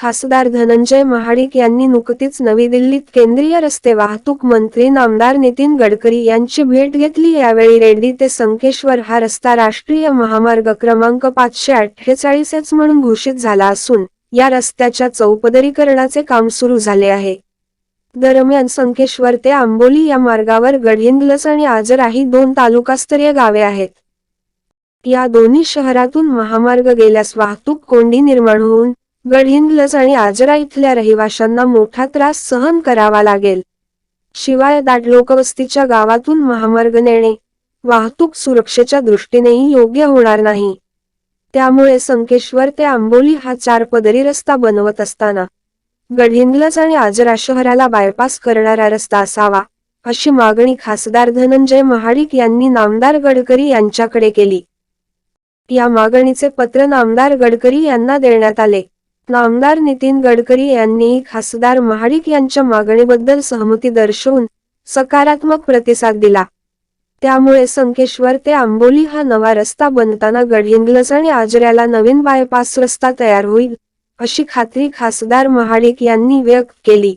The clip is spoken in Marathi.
खासदार धनंजय महाडिक यांनी नुकतीच नवी दिल्लीत केंद्रीय रस्ते वाहतूक मंत्री नामदार नितीन गडकरी यांची भेट घेतली. यावेळी रेड्डी ते संकेश्वर हा रस्ता राष्ट्रीय महामार्ग क्रमांक पाचशे अठ्ठेचाळीस म्हणून घोषित झाला असून या रस्त्याच्या चौपदरीकरणाचे काम सुरू झाले आहे. दरम्यान संकेश्वर ते आंबोली या मार्गावर गडहिंग्लज आणि आजरा ही दोन तालुकास्तरीय गावे आहेत. या दोन्ही शहरातून महामार्ग गेल्यास वाहतूक कोंडी निर्माण होऊन गडहिंग्लज आणि आजरा इथल्या रहिवाशांना मोठा त्रास सहन करावा लागेल. शिवाय दाट लोकवस्तीच्या गावातून महामार्ग नेणे वाहतूक सुरक्षेच्या दृष्टीनेही योग्य होणार नाही. त्यामुळे संकेश्वर ते आंबोली हा चार पदरी रस्ता बनवत असताना गडहिंग्लज आणि आजरा शहराला बायपास करणारा रस्ता असावा अशी मागणी खासदार धनंजय महाडिक यांनी नामदार गडकरी यांच्याकडे केली. या मागणीचे पत्र नामदार गडकरी यांना देण्यात आले. नामदार नितीन गडकरी यांनीही खासदार महाडिक यांच्या मागणीबद्दल सहमती दर्शवून सकारात्मक प्रतिसाद दिला. त्यामुळे संकेश्वर ते आंबोली हा नवा रस्ता बनताना गडहिंग्लज आणि आजऱ्याला नवीन बायपास रस्ता तयार होईल अशी खात्री खासदार महाडिक यांनी व्यक्त केली.